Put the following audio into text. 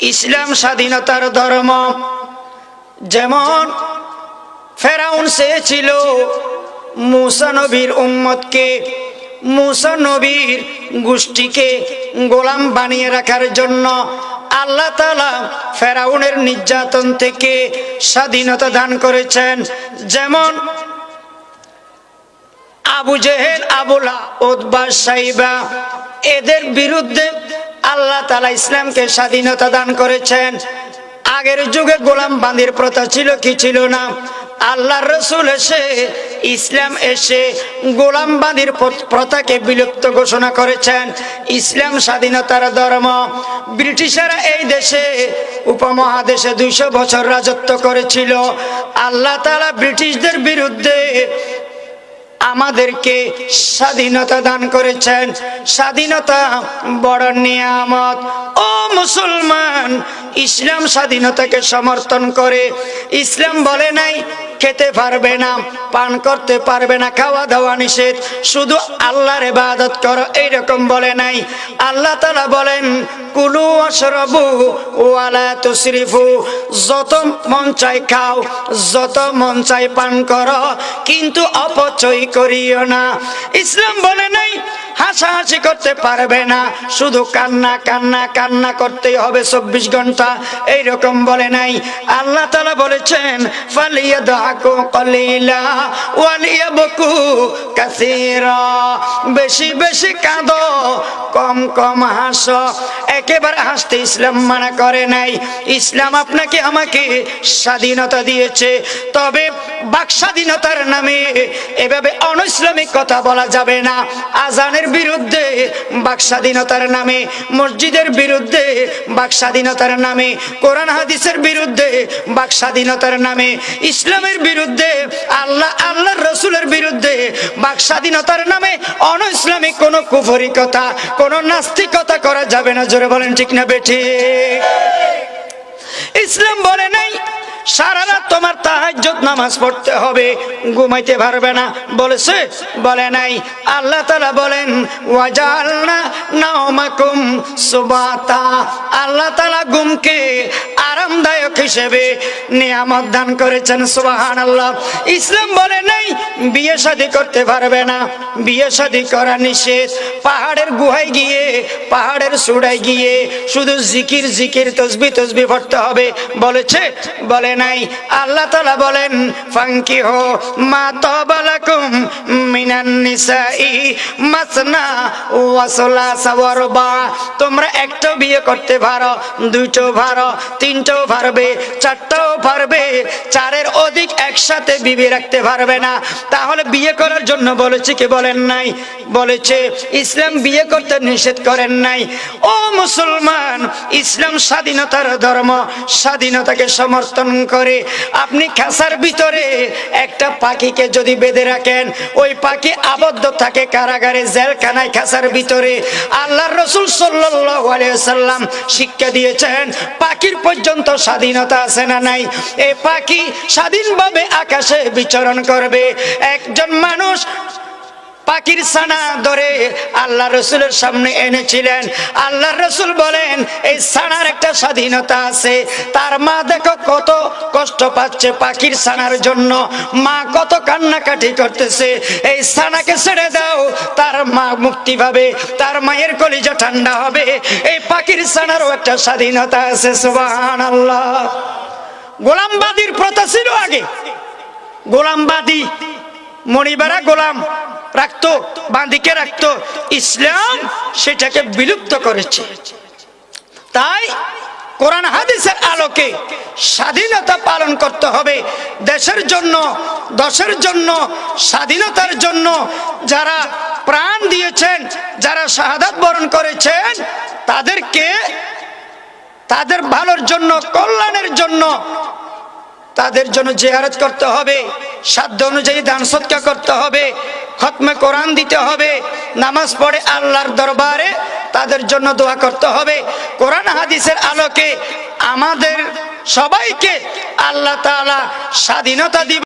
ইসলাম স্বাধীনতার ধর্ম যেমন ফেরাউন চেয়েছিল মুসা নবীর উম্মতকে, মুসা নবীর গোষ্ঠীকে গোলাম বানিয়ে রাখার জন্য আল্লাহ তালা ফেরাউনের নির্যাতন থেকে স্বাধীনতা দান করেছেন। যেমন আবু জেহেল, আবুলা উদ্বাস সাইবা, এদের বিরুদ্ধে আল্লাহ তালা ইসলামকে স্বাধীনতা দান করেছেন। আগের যুগে গোলাম বান্দির প্রথা ছিল কি ছিল না? আল্লাহ রসুল এসে, ইসলাম এসে গোলাম বান্দির প্রথাকে বিলুপ্ত ঘোষণা করেছেন। ইসলাম স্বাধীনতার ধর্ম। ব্রিটিশরা এই দেশে উপমহাদেশে দুইশো বছর রাজত্ব করেছিল। আল্লাহ তালা ব্রিটিশদের বিরুদ্ধে আমাদেরকে স্বাধীনতা দান করেছেন। স্বাধীনতা বড় নিয়ামত। ও মুসলমান, ইসলাম স্বাধীনতাকে সমর্থন করে। ইসলাম বলে নাই খেতে পারবে না, পান করতে পারবে না, খাওয়া দাওয়া নিষেধ। শুধু আল্লাহর ইবাদত করো, এইরকম বলে নাই। আল্লাহ তালা বলেন, কুলু অশরবু ওয়ালা তুসরিফু যত মন চাই খাও, যত মন চাই পান করো, কিন্তু অপচয় করিও না। ইসলাম বলে নাই, হাসাহাসি করতে পারবে না, শুধু কান্না কান্না কান্না করতেই হবে চব্বিশ ঘণ্টা, এইরকম বলে নাই। আল্লাহ তালা বলেছেন ফালিয়া দাকু কলিলা ওয়ালিয়া বকু কাসিরা বেশি বেশি কাঁদো, কম কম হাসো। একেবারে হাসতে ইসলাম মানা করে নাই। ইসলাম আপনাকে আমাকে স্বাধীনতা দিয়েছে। তবে বাক স্বাধীনতার নামে এভাবে অনইসলামিক কথা বলা যাবে না। আজানের বিরুদ্ধে বাক স্বাধীনতার নামে, মসজিদের বিরুদ্ধে বাক স্বাধীনতার নামে, কোরআন হাদিসের বিরুদ্ধে বাক স্বাধীনতার নামে, ইসলামের বিরুদ্ধে আল্লাহ আল্লাহর বিরুদ্ধে বাক স্বাধীনতার নামে অন ইসলামিক কোনো কুফরি কথা কোনো নাস্তিকতা করা যাবে না। জোরে বলেন ঠিক না বেঠি? ইসলাম বলে নাই, সারা রাত তোমার তাহাজ্জুদ নামাজ পড়তে হবে, ঘুমাইতে পারবে না। বলেছে, বলে নাই, আল্লাহ তাআলা বলেন নাওমাকুম সুবাতা। আল্লাহ তাআলা ঘুমকে আরামদায়ক হিসেবে নিয়ামত দান করেছেন, সুবহানাল্লাহ। ইসলাম বলে নাই, বিয়ে শাদী করতে পারবে না। বিয়ে শাদী করা নিষেধ। পাহাড়ের গুহায় গিয়ে, পাহাড়ের সুড়ায় গিয়ে শুধু জিকির জিকির, তসবি তসবি পড়তে হবে। বলেছে, বলে নাই। আল্লাহ তালা বলেন ফাঙ্কি হো মা তবালাকুম মিনান তোমরা একটা বিয়ে করতে পারো দুটো পারো তিনটাও পারবে চারটাও পারবে, চারের অধিক একসাথে বিবি রাখতে পারবে না। তাহলে বিয়ে করার জন্য বলেছে কি বলেন নাই? বলেছে, ইসলাম বিয়ে করতে নিষেধ করেন নাই। ও মুসলমান, ইসলাম স্বাধীনতার ধর্ম, স্বাধীনতাকে সমর্থন করে আপনি খাসার ভিতরে একটা পাখিকে যদি বেঁধে রাখেন, ওই পাখি আবদ্ধ থাকে কারাগারে, জেলখানায় খাসার ভিতরে। আল্লাহর রসুল সাল্লাম শিক্ষা দিয়েছেন, পাখির পর্যন্ত স্বাধীনতা আছে না নাই? এ পাখি স্বাধীনভাবে আকাশে বিচরণ করবে। একজন মানুষ সানা ধরে আল্লাহ রসুলের সামনে এনেছিলেন। আল্লাহ রসুল বলেন, এই সানার একটা স্বাধীনতা আছে। তার মা দেখো কত কষ্ট পাচ্ছে পাখির সানার জন্য। মা কত কান্নাকাটি করতেছে। এই সানাকে ছেড়ে দাও। তার মা মুক্তি পাবে। তার মায়ের কলিজা ঠান্ডা হবে। এই পাখির সানারও একটা স্বাধীনতা আছে সুবাহান আল্লাহ গোলামবাদীর প্রথা ছিল আগে। গোলামবাদী মণিবারা গোলাম রাখতো বাঁধিকে রাখতো। ইসলাম সেটাকে বিলুপ্ত করেছে। তাই কোরআন হাদিসের আলোকে স্বাধীনতা পালন করতে হবে। দেশের জন্য, দশের জন্য, স্বাধীনতার জন্য যারা প্রাণ দিয়েছেন, যারা শাহাদাত বরণ করেছেন, তাদেরকে তাদের ভালোর জন্য, কল্যাণের জন্য তাদের জন্য জেহারত করতে হবে। সাধ্য অনুযায়ী দান সৎকা করতে হবে, খতমে কোরআন দিতে হবে, নামাজ পড়ে আল্লাহর দরবারে তাদের জন্য দোয়া করতে হবে। কোরআন হাদিসের আলোকে আমাদের সবাইকে আল্লাহ তালা স্বাধীনতা দিবে।